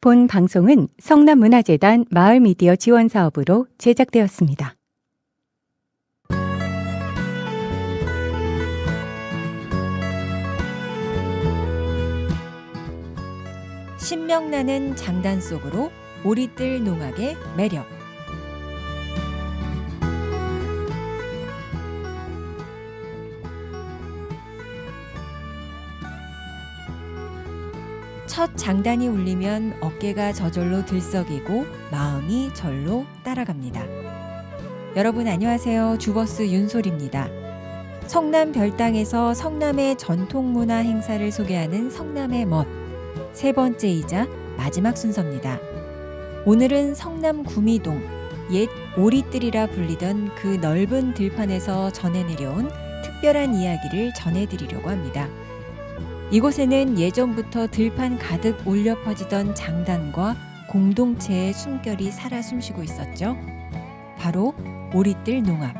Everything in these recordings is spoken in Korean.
본 방송은 성남문화재단 마을미디어 지원 사업으로 제작되었습니다. 신명나는 장단 속으로 오리뜰 농악의 매력. 첫 장단이 울리면 어깨가 저절로 들썩이고 마음이 절로 따라갑니다. 여러분 안녕하세요. 주버스 윤솔입니다. 성남 별당에서 성남의 전통 문화 행사를 소개하는 성남의 멋. 세 번째이자 마지막 순서입니다. 오늘은 성남 구미동 옛 오리뜰이라 불리던 그 넓은 들판에서 전해 내려온 특별한 이야기를 전해드리려고 합니다. 이곳에는 예전부터 들판 가득 울려 퍼지던 장단과 공동체의 숨결이 살아 숨쉬고 있었죠. 바로 오리뜰 농악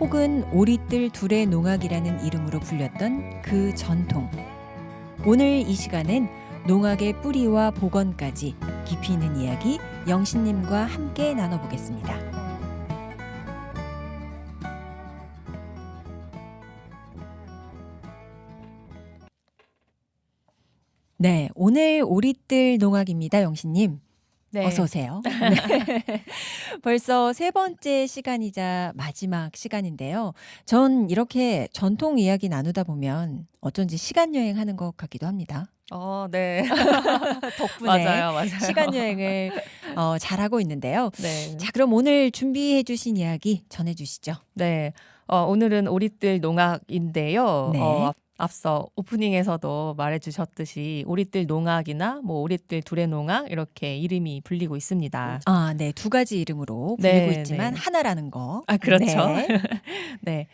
혹은 오리뜰 둘의 농악이라는 이름으로 불렸던 그 전통. 오늘 이 시간엔 농악의 뿌리와 복원까지 깊이 있는 이야기 영신님과 함께 나눠보겠습니다. 네, 오늘 오리뜰 농악입니다, 영신님. 네. 어서 오세요. 네. 벌써 세 번째 시간이자 마지막 시간인데요. 전 이렇게 전통 이야기 나누다 보면 어쩐지 시간 여행하는 것 같기도 합니다. 어, 네. 덕분에 맞아요, 맞아요. 시간 여행을 어, 잘하고 있는데요. 네. 자, 그럼 오늘 준비해 주신 이야기 전해 주시죠. 네. 어, 오늘은 오리뜰 농악인데요. 네. 어, 앞- 앞서 오프닝에서도 말해주셨듯이 오리뜰 농악이나 뭐 오리뜰 둘의 농악 이렇게 이름이 불리고 있습니다. 아, 네. 두 가지 이름으로 불리고 네, 있지만 네. 하나라는 거. 아, 그렇죠. 네. 네.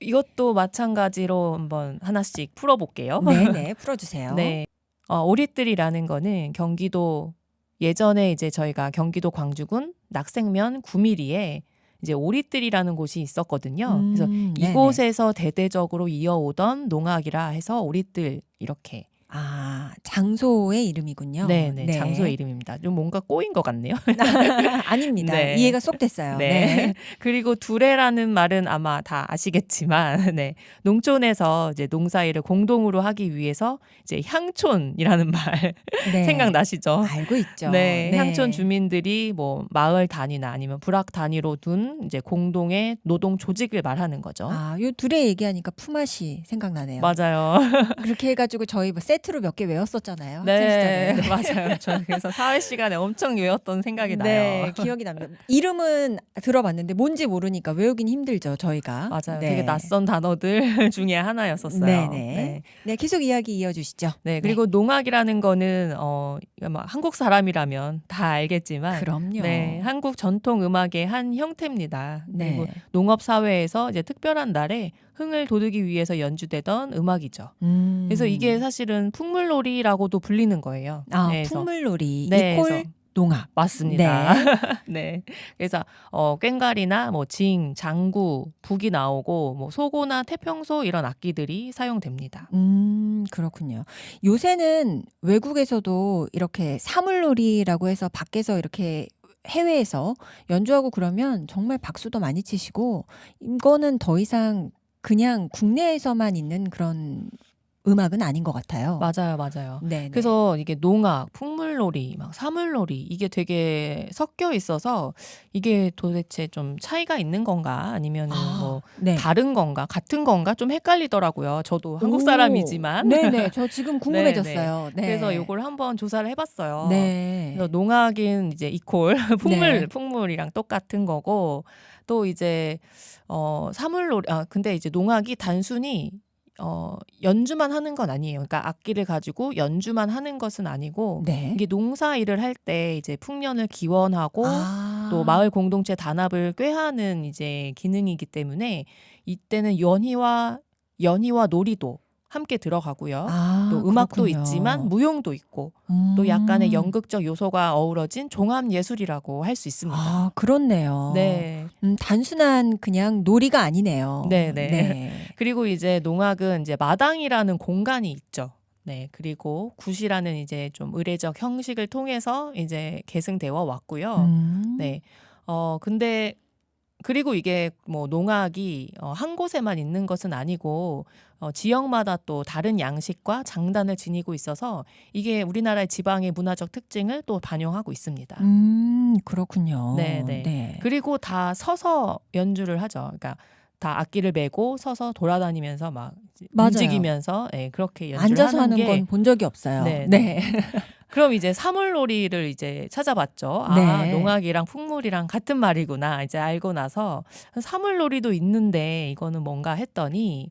이것도 마찬가지로 한번 하나씩 풀어볼게요. 네, 네. 풀어 주세요. 네. 어, 오리뜰이라는 거는 경기도 예전에 이제 저희가 경기도 광주군 낙생면 9미리에 이제 오리뜰이라는 곳이 있었거든요. 그래서 음, 네네. 이곳에서 대대적으로 이어오던 농악이라 해서 오리뜰 이렇게 아, 장소의 이름이군요. 네, 네, 장소의 이름입니다. 좀 뭔가 꼬인 것 같네요. 아닙니다. 네. 이해가 쏙 됐어요. 네. 네. 그리고 두레라는 말은 아마 다 아시겠지만, 네. 농촌에서 이제 농사일을 공동으로 하기 위해서 이제 향촌이라는 말 네. 생각나시죠? 알고 있죠. 네, 향촌 주민들이 뭐 마을 단위나 아니면 부락 단위로 둔 이제 공동의 노동 조직을 말하는 거죠. 아, 요 둘의 얘기하니까 품앗이 생각나네요. 맞아요. 그렇게 해가지고 저희 뭐 세 트로 몇 개 외웠었잖아요. 네, 시절에. 맞아요. 저 그래서 사회 시간에 엄청 외웠던 생각이 네, 나요. 기억이 납니다. 이름은 들어봤는데 뭔지 모르니까 외우긴 힘들죠, 저희가. 맞아요. 네. 되게 낯선 단어들 중에 하나였었어요. 네네. 네. 네, 계속 이야기 이어주시죠. 네, 그리고 농악이라는 거는 어, 뭐 한국 사람이라면 다 알겠지만 그럼요. 네, 한국 전통 음악의 한 형태입니다. 네. 그리고 농업 사회에서 이제 특별한 날에 흥을 돋우기 위해서 연주되던 음악이죠. 음. 그래서 이게 사실은 풍물놀이라고도 불리는 거예요. 아, 네, 풍물놀이 네, 이콜 농악. 맞습니다. 네. 그래서 어 꽹과리나 뭐 징, 장구, 북이 나오고 뭐 소고나 태평소 이런 악기들이 사용됩니다. 음, 그렇군요. 요새는 외국에서도 이렇게 사물놀이라고 해서 밖에서 이렇게 해외에서 연주하고 그러면 정말 박수도 많이 치시고 이거는 더 이상 그냥 국내에서만 있는 그런 음악은 아닌 것 같아요. 맞아요, 맞아요. 네. 네. 그래서 이게 농악, 풍물놀이, 막 사물놀이 이게 되게 섞여 있어서 이게 도대체 좀 차이가 있는 건가 아니면 아, 뭐 네. 다른 건가 같은 건가 좀 헷갈리더라고요. 저도 한국 오, 사람이지만 네네. 저 지금 궁금해졌어요. 네. 그래서 이걸 한번 조사를 해봤어요. 네. 그래서 농악은 이제 이콜 풍물 네. 풍물이랑 똑같은 거고 또 이제 어 사물놀이 아 근데 이제 농악이 단순히 어 연주만 하는 건 아니에요. 그러니까 악기를 가지고 연주만 하는 것은 아니고 네. 이게 농사 일을 할 때 이제 풍년을 기원하고 아. 또 마을 공동체 단합을 꾀하는 이제 기능이기 때문에 이때는 연희와 연희와 놀이도 함께 들어가고요. 아, 또 음악도 그렇군요. 있지만 무용도 있고 음. 또 약간의 연극적 요소가 어우러진 종합 예술이라고 할 수 있습니다. 아, 그렇네요. 네. 음, 단순한 그냥 놀이가 아니네요. 네, 네. 그리고 이제 농악은 이제 마당이라는 공간이 있죠. 네, 그리고 굿이라는 이제 좀 의례적 형식을 통해서 이제 계승되어 왔고요. 음. 네. 어, 근데 그리고 이게 뭐 농악이 어, 한 곳에만 있는 것은 아니고 어, 지역마다 또 다른 양식과 장단을 지니고 있어서 이게 우리나라의 지방의 문화적 특징을 또 반영하고 있습니다. 음, 그렇군요. 네, 네. 그리고 다 서서 연주를 하죠. 그러니까 다 악기를 메고 서서 돌아다니면서 막 맞아요. 움직이면서 예, 그렇게 연주를 앉아서 하는 게건본 적이 없어요. 네, 네. 그럼 이제 사물놀이를 이제 찾아봤죠. 아, 네. 농악이랑 풍물이랑 같은 말이구나. 이제 알고 나서 사물놀이도 있는데 이거는 뭔가 했더니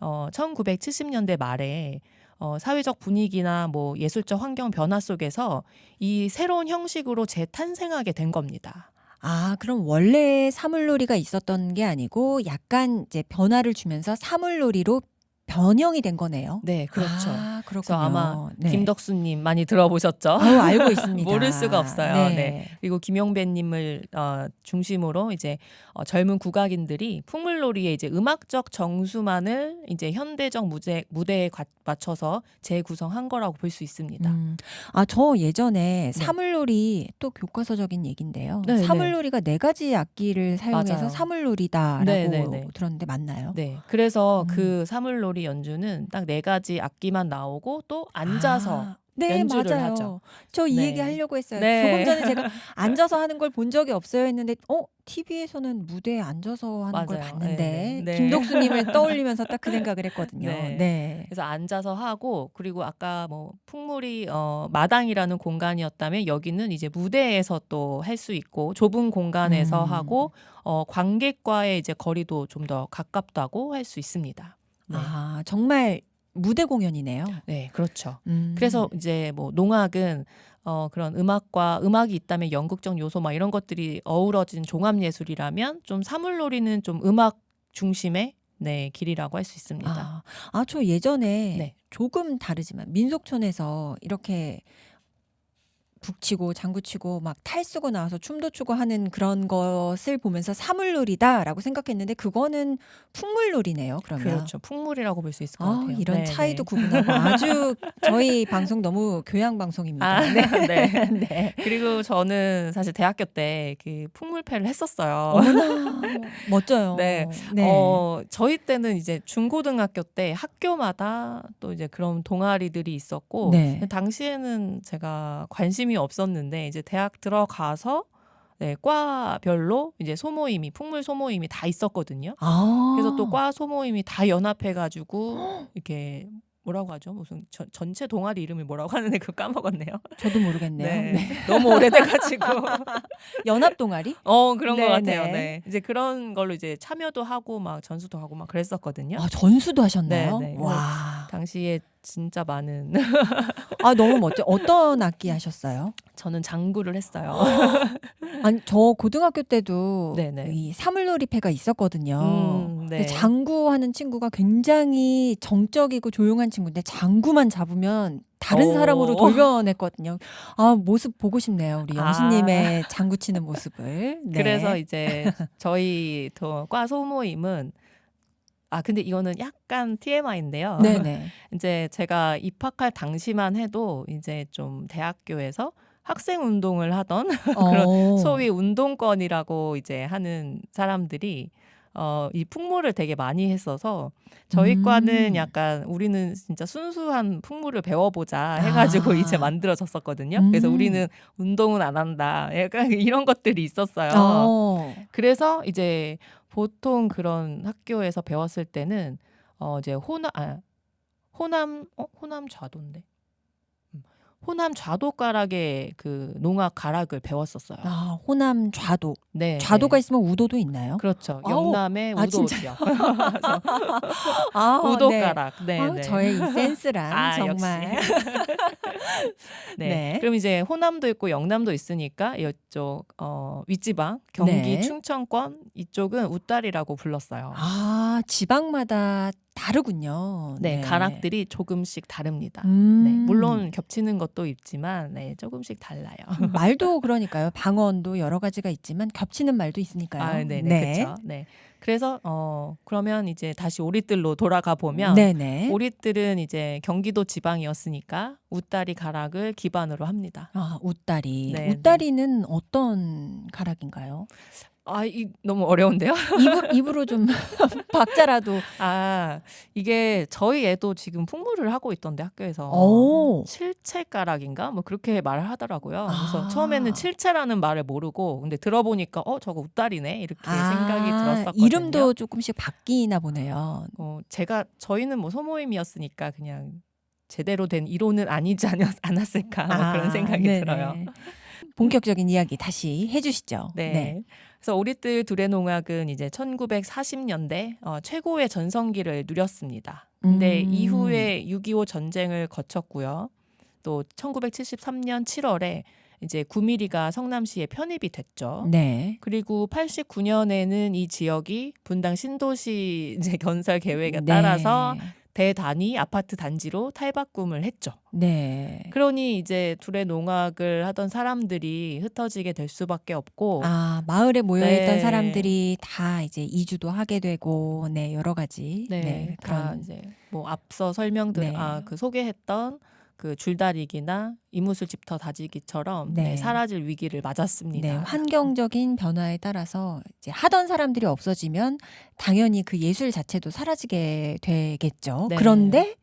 어 1970년대 말에 어 사회적 분위기나 뭐 예술적 환경 변화 속에서 이 새로운 형식으로 재탄생하게 된 겁니다. 아, 그럼 원래 사물놀이가 있었던 게 아니고 약간 이제 변화를 주면서 사물놀이로 변형이 된 거네요. 네, 그렇죠. 아, 그래서. 아마 네. 김덕수님 많이 들어보셨죠? 아유, 알고 있습니다. 모를 수가 없어요. 네. 네. 그리고 김용배님을 어, 중심으로 이제 어, 젊은 국악인들이 풍물놀이의 이제 음악적 정수만을 이제 현대적 무대, 무대에 과- 맞춰서 재구성한 거라고 볼 수 있습니다. 음. 아, 저 예전에 사물놀이 또 교과서적인 얘긴데요. 네, 네. 사물놀이가 네 가지 악기를 사용해서 맞아요. 사물놀이다라고 네, 네, 네. 들었는데 맞나요? 네, 그래서 음. 그 사물놀이 연주는 딱 네 가지 악기만 나오고 또 앉아서 아, 네, 연주를 맞아요. 하죠. 저이 네. 얘기 하려고 했어요. 네. 조금 전에 제가 앉아서 하는 걸 본 적이 없어요 했는데 어, TV에서는 무대에 앉아서 하는 걸 맞아요. 봤는데 네, 네. 김독수님을 떠올리면서 딱 그 생각을 했거든요. 네. 네. 그래서 앉아서 하고 그리고 아까 뭐 풍물이 어 마당이라는 공간이었다면 여기는 이제 무대에서 또 할 수 있고 좁은 공간에서 음. 하고 어 관객과의 이제 거리도 좀 더 가깝다고 할 수 있습니다. 네. 아, 정말 무대 공연이네요. 네, 그렇죠. 음. 그래서 이제 뭐 농악은 어 그런 음악과 음악이 있다면 연극적 요소 막 이런 것들이 어우러진 종합 예술이라면 좀 사물놀이는 좀 음악 중심의 네, 길이라고 할 수 있습니다. 아, 아, 저 예전에 네. 조금 다르지만 민속촌에서 이렇게 북치고 장구치고 막 탈쓰고 나와서 춤도 추고 하는 그런 것을 보면서 사물놀이다라고 생각했는데 그거는 풍물놀이네요. 그러면 그렇죠. 풍물이라고 볼 수 있을 것 아, 같아요. 이런 네, 차이도 네. 구분하고 아주 저희 방송 너무 교양 방송입니다. 아, 네. 네. 네. 그리고 저는 사실 대학교 때 그 풍물패를 했었어요. 어머나 멋져요. 네. 네. 어, 저희 때는 이제 중고등학교 때 학교마다 또 이제 그런 동아리들이 있었고 네. 당시에는 제가 관심이 없었는데 이제 대학 들어가서 네, 과별로 이제 소모임이 풍물 소모임이 다 있었거든요. 아. 그래서 또 과 소모임이 다 연합해 가지고 이렇게 뭐라고 하죠? 무슨 전, 전체 동아리 이름이 뭐라고 하는데 그거 까먹었네요. 저도 모르겠네요. 네. 네. 너무 오래돼가지고 연합 동아리? 어 그런 네, 것 같아요. 네. 네. 이제 그런 걸로 이제 참여도 하고 막 전수도 하고 막 그랬었거든요. 아, 전수도 하셨나요? 네, 네. 와. 당시에 진짜 많은 아, 너무 멋져. 어떤 악기 하셨어요? 저는 장구를 했어요. 아니, 저 고등학교 때도 네네. 이 사물놀이패가 있었거든요. 음, 네. 장구하는 친구가 굉장히 정적이고 조용한 친구인데 장구만 잡으면 다른 오. 사람으로 돌변했거든요. 아 모습 보고 싶네요. 우리 아. 영신님의 장구 치는 모습을. 네. 그래서 이제 저희 또과 소모임은 아 근데 이거는 약간 TMI인데요. 네네. 이제 제가 입학할 당시만 해도 이제 좀 대학교에서 학생 운동을 하던 어. 소위 운동권이라고 이제 하는 사람들이 어, 이 풍물을 되게 많이 했어서 저희 음. 과는 약간 우리는 진짜 순수한 풍물을 배워보자 해가지고 아. 이제 만들어졌었거든요. 그래서 음. 우리는 운동은 안 한다. 약간 이런 것들이 있었어요. 어. 그래서 이제 보통 그런 학교에서 배웠을 때는 어 이제 호남 아 호남 어 호남 좌도인데 음, 호남 좌도 가락의 그 농악 가락을 배웠었어요. 아 호남 좌도. 네, 좌도가 네. 있으면 우도도 있나요? 그렇죠. 아우, 영남의 아, 우도? 지역. 아, 우도가락. 네, 아, 네. 저의 이 센스란 아, 정말. 네. 네. 그럼 이제 호남도 있고 영남도 있으니까 이쪽 어 윗지방 경기 네. 충청권 이쪽은 웃다리라고 불렀어요. 아 지방마다 다르군요. 네, 가락들이 조금씩 다릅니다. 음. 네, 물론 겹치는 것도 있지만 네, 조금씩 달라요. 말도 그러니까요. 방언도 여러 가지가 있지만 겹치는 말도 있으니까요. 아, 네네, 그렇죠. 네, 그래서 어 그러면 이제 다시 오리뜰로 돌아가 보면 네네. 오리뜰은 이제 경기도 지방이었으니까 웃다리 가락을 기반으로 합니다. 아, 웃다리. 네, 웃다리는 어떤 가락인가요? 아, 이 너무 어려운데요? 입으, 입으로 좀 박자라도. 아, 이게 저희 애도 지금 풍물을 하고 있던데 학교에서 오. 칠채가락인가 뭐 그렇게 말을 하더라고요. 그래서 아. 처음에는 칠채라는 말을 모르고 근데 들어보니까 어 저거 웃다리네 이렇게 생각이 아, 들었었거든요. 이름도 조금씩 바뀌나 보네요. 어, 제가 저희는 뭐 소모임이었으니까 그냥 제대로 된 이론은 아니지 않았, 않았을까 뭐 그런 생각이 네네. 들어요. 본격적인 이야기 다시 해주시죠. 네. 그래서 오리뜰 두레농악은 이제 1940년대 어, 최고의 전성기를 누렸습니다. 근데 음. 이후에 6.25 전쟁을 거쳤고요. 또 1973년 7월에 이제 9mm가 성남시에 편입이 됐죠. 네. 그리고 89년에는 이 지역이 분당 신도시 이제 건설 계획에 네. 따라서 대단위 아파트 단지로 탈바꿈을 했죠. 네. 그러니 이제 둘의 농악을 하던 사람들이 흩어지게 될 수밖에 없고 아, 마을에 모여 있던 네. 사람들이 다 이제 이주도 하게 되고, 네, 여러 가지. 네, 네, 다 그런. 이제 뭐 앞서 설명들 네. 아그 소개했던 그 줄다리기나 이무술 집터 다지기처럼 네. 네, 사라질 위기를 맞았습니다. 네, 환경적인 변화에 따라서 이제 하던 사람들이 없어지면 당연히 그 예술 자체도 사라지게 되겠죠. 네. 그런데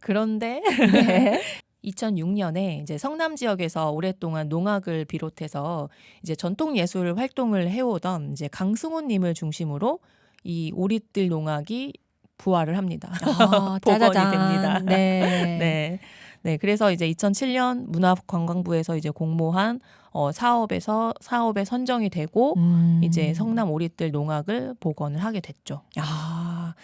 그런데 네. 2006년에 이제 성남 지역에서 오랫동안 농악을 비롯해서 이제 전통 예술 활동을 해오던 이제 강승호님을 중심으로 이 오리뜰 농악이 부활을 합니다. 아, 복원이 짜자잔. 됩니다. 네. 네. 네, 그래서 이제 2007년 문화관광부에서 이제 공모한 어, 사업에서 사업에 선정이 되고 음. 이제 성남 오리뜰 농악을 복원을 하게 됐죠. 아,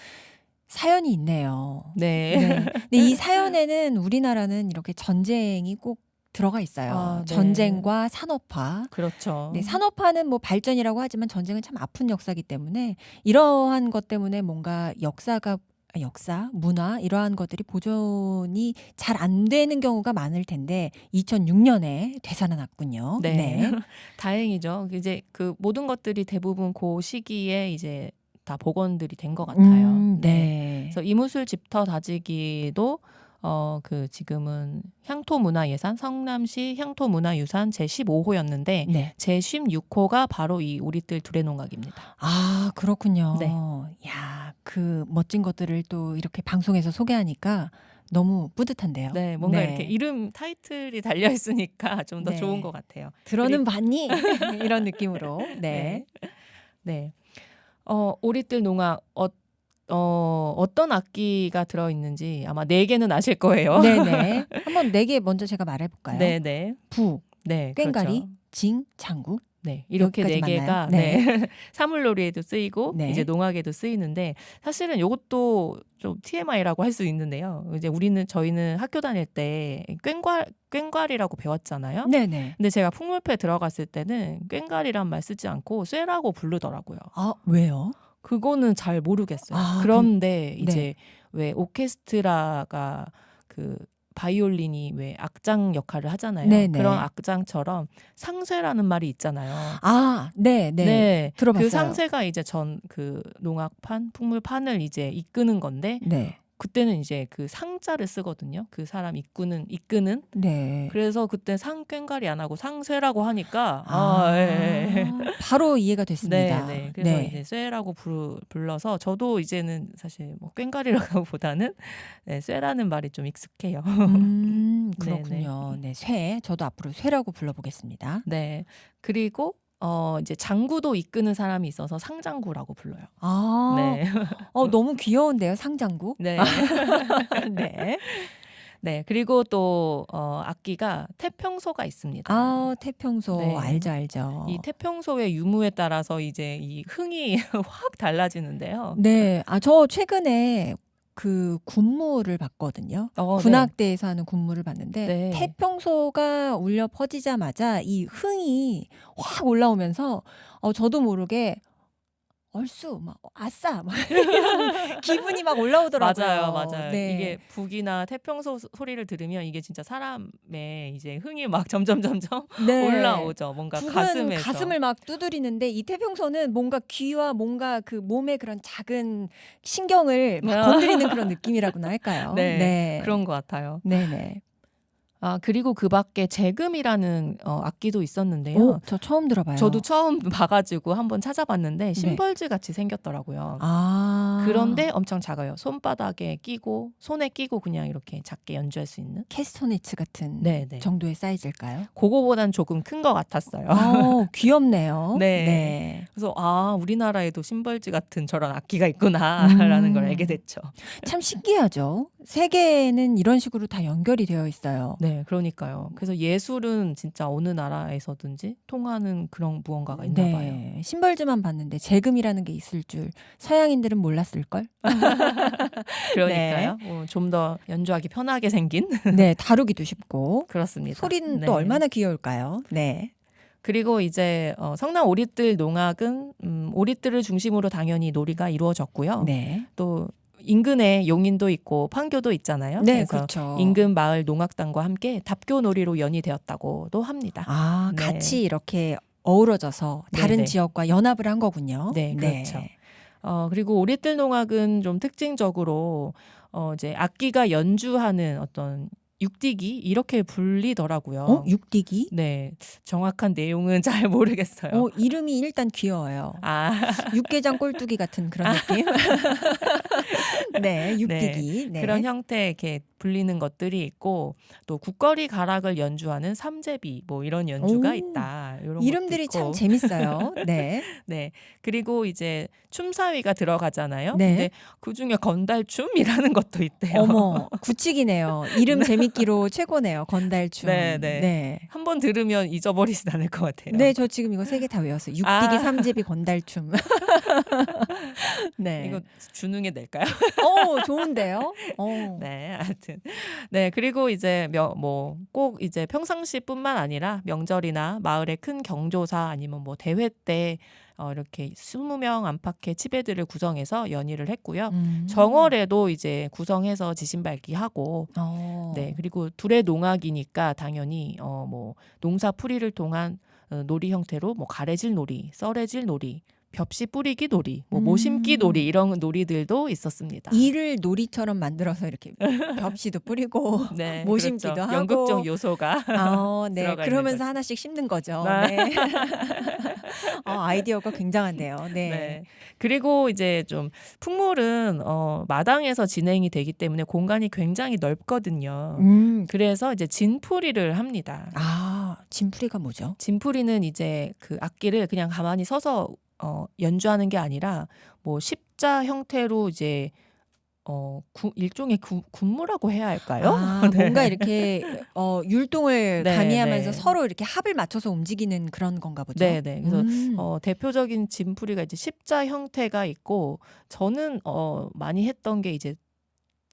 사연이 있네요. 네. 네. 근데 이 사연에는 우리나라는 이렇게 전쟁이 꼭 들어가 있어요. 아, 네. 전쟁과 산업화. 그렇죠. 네, 산업화는 뭐 발전이라고 하지만 전쟁은 참 아픈 역사기 때문에 이러한 것 때문에 뭔가 역사가 아, 역사, 문화 이러한 것들이 보존이 잘 안 되는 경우가 많을 텐데 2006년에 되살아났군요. 네. 다행이죠. 이제 그 모든 것들이 대부분 그 시기에 이제 다 복원들이 된 것 같아요. 음, 네. 그래서 이무술 집터 다지기도 어 그 지금은 향토문화예산 성남시 향토문화유산 제 15호였는데 네. 제 16호가 바로 이 오리뜰 두레농악입니다. 아, 그렇군요. 네. 야, 그 멋진 것들을 또 이렇게 방송에서 소개하니까 너무 뿌듯한데요. 네, 뭔가 네. 이렇게 이름 타이틀이 달려 있으니까 좀더 네. 좋은 것 같아요. 들어는 봤니? 이런 느낌으로. 네. 네. 네. 어, 오리뜰 농악 어, 어, 어떤 악기가 들어 있는지 아마 네 개는 아실 거예요. 네, 네. 한번 네 개 먼저 제가 말해 볼까요? 네, 네. 부, 네. 꽹과리, 그렇죠. 징, 장구. 네, 이렇게 네 개가 맞나요? 네. 사물놀이에도 쓰이고 네. 이제 농악에도 쓰이는데 사실은 이것도 좀 TMI라고 할 수 있는데요. 이제 우리는 저희는 학교 다닐 때 꽹과 꽹과리라고 배웠잖아요. 네, 네. 근데 제가 풍물패 들어갔을 때는 꽹과리란 말 쓰지 않고 쇠라고 부르더라고요. 아, 왜요? 그거는 잘 모르겠어요. 아, 그런데 네. 이제 왜 오케스트라가 그 바이올린이 왜 악장 역할을 하잖아요. 네네. 그런 악장처럼 상쇠라는 말이 있잖아요. 아, 네, 네. 들어봤어요. 그 상쇠가 이제 전 그 농악판, 풍물판을 이제 이끄는 건데 네. 그때는 이제 그 상자를 쓰거든요. 그 사람 이끄는 이끄는. 네. 그래서 그때 상꽹과리 안 하고 상쇠라고 하니까 아, 아, 예, 예. 바로 이해가 네, 됐습니다. 네. 그래서 이제 쇠라고 부르, 불러서 저도 이제는 사실 뭐 꽹과리라고 보다는 네, 쇠라는 말이 좀 익숙해요. 음, 네, 그렇군요. 네, 쇠. 저도 앞으로 쇠라고 불러보겠습니다. 네. 그리고 어 이제 장구도 이끄는 사람이 있어서 상장구라고 불러요. 아, 네. 어, 너무 귀여운데요, 상장구? 네. 네. 네. 그리고 또 어, 악기가 태평소가 있습니다. 아, 태평소. 네. 알죠, 알죠. 이 태평소의 유무에 따라서 이제 이 흥이 확 달라지는데요. 네. 아, 저 최근에 그 군무를 봤거든요. 어, 군악대에서 하는 군무를 봤는데 네. 태평소가 울려 퍼지자마자 이 흥이 확 올라오면서 어, 저도 모르게 얼쑤 막 아싸 막 기분이 막 올라오더라고요. 맞아요, 맞아요. 네. 이게 북이나 태평소 소- 소리를 들으면 이게 진짜 사람의 이제 흥이 막 점점 점점 네. 올라오죠. 뭔가 북은 가슴에서. 가슴을 막 두드리는데 이 태평소는 뭔가 귀와 뭔가 그 몸의 그런 작은 신경을 막 건드리는 그런 느낌이라고나 할까요? 네, 그런 것 같아요. 네네. 아 그리고 그 밖에 재금이라는 어, 악기도 있었는데요. 오, 저 처음 들어봐요. 저도 처음 봐가지고 한번 찾아봤는데 심벌즈 같이 생겼더라고요. 아 그런데 엄청 작아요. 손바닥에 끼고 손에 끼고 그냥 이렇게 작게 연주할 수 있는. 캐스토니츠 같은 네, 네. 정도의 사이즈일까요? 그거보단 조금 큰 것 같았어요. 어, 귀엽네요. 네. 네. 그래서 아 우리나라에도 심벌즈 같은 저런 악기가 있구나라는 음. 걸 알게 됐죠. 참 신기하죠. 세계는 이런 식으로 다 연결이 되어 있어요. 네, 그러니까요. 그래서 예술은 진짜 어느 나라에서든지 통하는 그런 무언가가 있나 봐요. 네. 심벌즈만 봤는데 재금이라는 게 있을 줄 서양인들은 몰랐을 걸. 그러니까요. 어, 좀더 연주하기 편하게 생긴 네, 다루기도 쉽고 그렇습니다. 소리는 네. 또 얼마나 귀여울까요? 네. 그리고 이제 어, 성남 오리뜰 농악은 음, 오리뜰을 중심으로 당연히 놀이가 이루어졌고요. 네. 또 인근에 용인도 있고 판교도 있잖아요. 네, 그래서 그렇죠. 인근 마을 농악단과 함께 답교 놀이로 연이 되었다고도 합니다. 아, 네. 같이 이렇게 어우러져서 다른 네네. 지역과 연합을 한 거군요. 네, 그렇죠. 어, 그리고 오리뜰 농악은 좀 특징적으로 어, 이제 악기가 연주하는 어떤 육디기 이렇게 불리더라고요. 어, 육디기? 네, 정확한 내용은 잘 모르겠어요. 어, 이름이 일단 귀여워요. 아, 육개장 꼴뚜기 같은 그런 느낌. 네, 육디기. 네. 그런 형태 이렇게 불리는 것들이 있고 또 국거리 가락을 연주하는 삼제비 뭐 이런 연주가 오, 있다. 이런 이름들이 참. 재밌어요. 네. 네. 그리고 이제 춤사위가 들어가잖아요. 네. 근데 그 중에 건달춤이라는 것도 있대요. 어머, 구치기네요. 이름 재밌 기로 최고네요. 건달춤. 네, 네. 네. 한번 들으면 잊어버리진 않을 것 같아요. 네, 저 지금 이거 세 개 다 외웠어요. 육디기, 아. 삼제비, 건달춤. 네. 이거 주능에 낼까요? 어, 좋은데요? 어. 네, 하여튼. 네, 그리고 이제 뭐 꼭 이제 평상시뿐만 아니라 명절이나 마을의 큰 경조사 아니면 뭐 대회 때 어, 이렇게 20명 안팎의 치배들을 구성해서 연희를 했고요. 음. 정월에도 이제 구성해서 지신밟기 하고 어. 네, 그리고 둘의 농악이니까 당연히 어 뭐 농사 풀이를 통한 어, 놀이 형태로 뭐 가래질 놀이, 썰해질 놀이, 벽시 뿌리기 놀이, 뭐 음. 모심기 놀이 이런 놀이들도 있었습니다. 이를 놀이처럼 만들어서 이렇게 벽시도 뿌리고 네, 모심기도 그렇죠. 하고. 연극적 요소가 아, 네. 들어가 있는 그러면서 거죠. 하나씩 심는 거죠. 네. 네. 어, 아이디어가 굉장한데요. 네. 네. 그리고 이제 좀 풍물은 어 마당에서 진행이 되기 때문에 공간이 굉장히 넓거든요. 음. 그래서 이제 진풀이를 합니다. 아, 진풀이가 뭐죠? 진풀이는 이제 그 악기를 그냥 가만히 서서 어 연주하는 게 아니라 뭐 십자 형태로 이제 어 구, 일종의 구, 군무라고 해야 할까요? 아, 네. 뭔가 이렇게 어, 율동을 네, 가미하면서 네. 서로 이렇게 합을 맞춰서 움직이는 그런 건가 보죠. 네, 네. 그래서 음. 어, 대표적인 진풀이가 이제 십자 형태가 있고 저는 어, 많이 했던 게 이제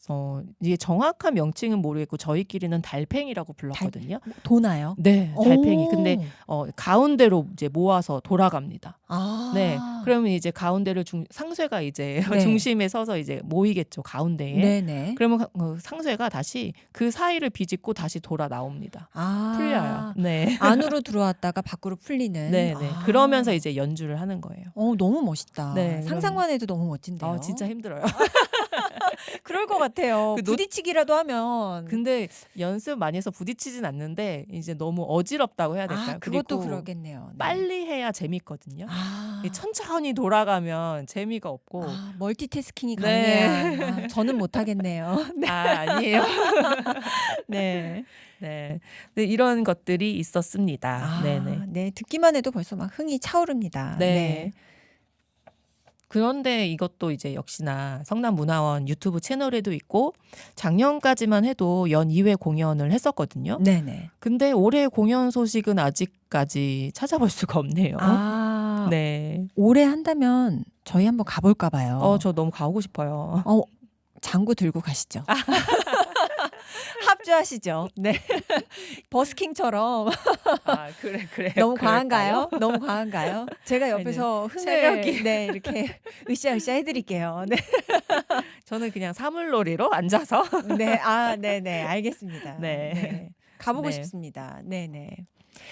어, 이게 정확한 명칭은 모르겠고 저희끼리는 달팽이라고 불렀거든요. 도나요? 네, 달팽이. 오. 근데 어, 가운데로 이제 모아서 돌아갑니다. 아. 네, 그러면 이제 가운데를 중 상쇄가 이제 네. 중심에 서서 이제 모이겠죠 가운데에. 네네. 그러면 가- 어, 상쇄가 다시 그 사이를 비집고 다시 돌아 나옵니다. 아. 풀려요. 네. 안으로 들어왔다가 밖으로 풀리는. 네, 네. 아. 그러면서 이제 연주를 하는 거예요. 어, 너무 멋있다. 네, 상상만 해도 너무 멋진데요. 아, 진짜 힘들어요. 그럴 것 같아요. 그 노- 부딪히기라도 하면. 근데 연습 많이 해서 부딪히진 않는데 이제 너무 어지럽다고 해야 될까요? 아, 그것도 그리고 그러겠네요. 네. 빨리 해야 재밌거든요. 아. 이 천천히 돌아가면 재미가 없고 아, 멀티태스킹이 네. 가능해야 아, 저는 못하겠네요. 아 아니에요. 네. 네. 네, 이런 것들이 있었습니다. 아, 네네. 네, 듣기만 해도 벌써 막 흥이 차오릅니다. 네. 그런데 이것도 이제 역시나 성남문화원 유튜브 채널에도 있고 작년까지만 해도 연 2회 공연을 했었거든요. 네, 네. 근데 올해 공연 소식은 아직까지 찾아볼 수가 없네요. 아, 네. 올해 한다면 저희 한번 가볼까 봐요. 어, 저 너무 가고 싶어요. 어, 장구 들고 가시죠. 합주하시죠. 네. 버스킹처럼 아 그래 그래. 너무 과한가요? 너무 과한가요? 제가 옆에서 흥을 새벽이. 네 이렇게 으쌰으쌰 해 드릴게요. 네, 저는 그냥 사물놀이로 앉아서 네, 아, 네, 네, 알겠습니다. 네. 가보고 네. 싶습니다. 네, 네,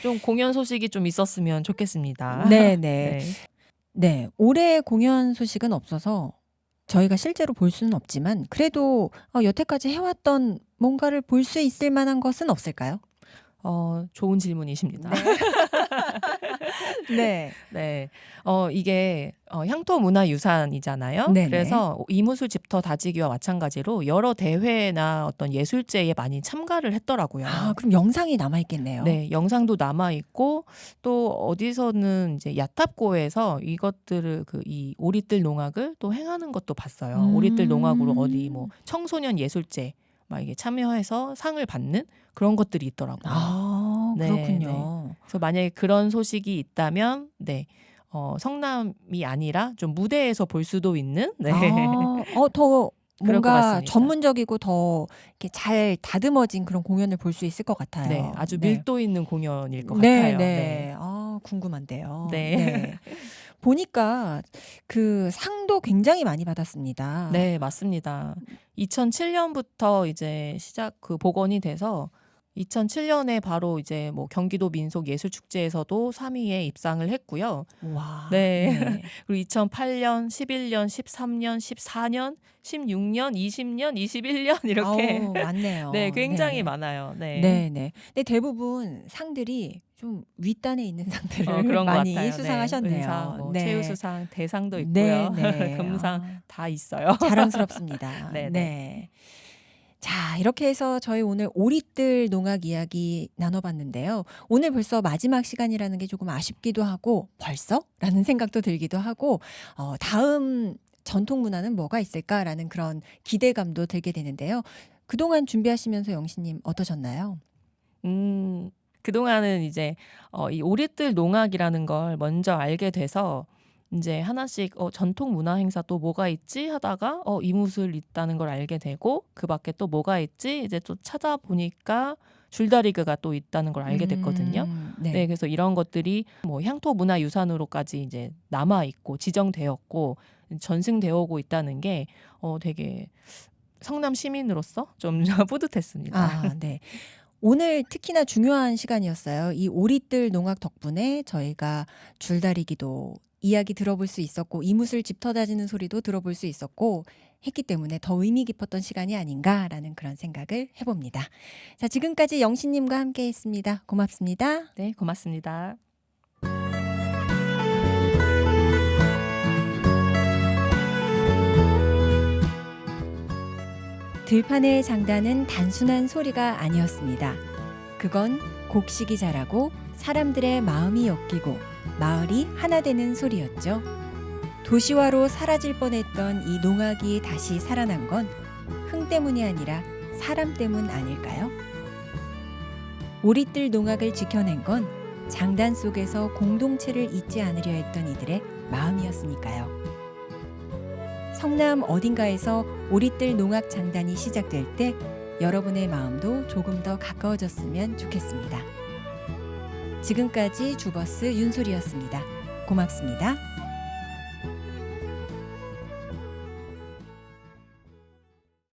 좀 공연 소식이 좀 있었으면 좋겠습니다. 네, 네, 네. 네. 올해 공연 소식은 없어서 저희가 실제로 볼 수는 없지만 그래도 어, 여태까지 해왔던 뭔가를 볼 수 있을 만한 것은 없을까요? 어 좋은 질문이십니다. 네, 네. 어, 이게 어, 향토 문화 유산이잖아요. 네네. 그래서 이무술 집터 다지기와 마찬가지로 여러 대회나 어떤 예술제에 많이 참가를 했더라고요. 아 그럼 영상이 남아 있겠네요. 네, 영상도 남아 있고 또 어디서는 이제 야탑고에서 이것들을 그 이 오리뜰 농악을 또 행하는 것도 봤어요. 음. 오리뜰 농악으로 어디 뭐 청소년 예술제 막 이게 참여해서 상을 받는 그런 것들이 있더라고요. 아 네, 그렇군요. 그래서 만약에 그런 소식이 있다면 네. 어, 성남이 아니라 좀 무대에서 볼 수도 있는 네. 아, 어더 그럴 것 뭔가. 전문적이고 더 이렇게 잘 다듬어진 그런 공연을 볼 수 있을 것 같아요. 네, 아주 네. 밀도 있는 공연일 것 네, 같아요. 네. 아, 궁금한데요. 네. 보니까 그 상도 굉장히 많이 받았습니다. 네, 맞습니다. 2007년부터 이제 시작 그 복원이 돼서 2007년에 바로 이제 뭐 경기도 민속 예술 축제에서도 3위에 입상을 했고요. 와. 네. 그리고 2008년, 11년, 13년, 14년, 16년, 20년, 21년 이렇게 아우, 많네요. 네, 굉장히 네. 많아요. 네. 네, 네. 근데 대부분 상들이 좀 윗단에 있는 상들을 어, 그런 것 많이 같아요. 수상하셨네요. 네. 은상, 뭐 네. 최우수상, 대상도 네, 있고요. 네. 금상 아. 다 있어요. 자랑스럽습니다. 네, 네, 네. 자, 이렇게 해서 저희 오늘 오리뜰 농악 이야기 나눠봤는데요. 오늘 벌써 마지막 시간이라는 게 조금 아쉽기도 하고 벌써? 라는 생각도 들기도 하고 어, 다음 전통 문화는 뭐가 있을까라는 그런 기대감도 들게 되는데요. 그동안 준비하시면서 영신님 어떠셨나요? 음, 그동안은 이제 어, 이 오리뜰 농악이라는 걸 먼저 알게 돼서 이제 하나씩 어, 전통 문화 행사 또 뭐가 있지 하다가 어, 이무술 있다는 걸 알게 되고 그 밖에 또 뭐가 있지 이제 또 찾아보니까 줄다리그가 또 있다는 걸 알게 됐거든요. 음, 네. 네. 그래서 이런 것들이 뭐 향토 문화 유산으로까지 이제 남아 있고 지정되었고 전승되어 오고 있다는 게 어, 되게 성남 시민으로서 좀 뿌듯했습니다. 아, 네. 오늘 특히나 중요한 시간이었어요. 이 오리뜰 농악 덕분에 저희가 줄다리기도 이야기 들어볼 수 있었고 이무술 집 터다지는 소리도 들어볼 수 있었고 했기 때문에 더 의미 깊었던 시간이 아닌가라는 그런 생각을 해봅니다. 자, 지금까지 영신님과 함께 했습니다. 고맙습니다. 네, 고맙습니다. 들판의 장단은 단순한 소리가 아니었습니다. 그건 곡식이 자라고 사람들의 마음이 엮이고 마을이 하나 되는 소리였죠. 도시화로 사라질 뻔했던 이 농악이 다시 살아난 건 흥 때문이 아니라 사람 때문 아닐까요? 오리뜰 농악을 지켜낸 건 장단 속에서 공동체를 잊지 않으려 했던 이들의 마음이었으니까요. 성남 어딘가에서 오리뜰 농악 장단이 시작될 때 여러분의 마음도 조금 더 가까워졌으면 좋겠습니다. 지금까지 주버스 윤소리였습니다. 고맙습니다.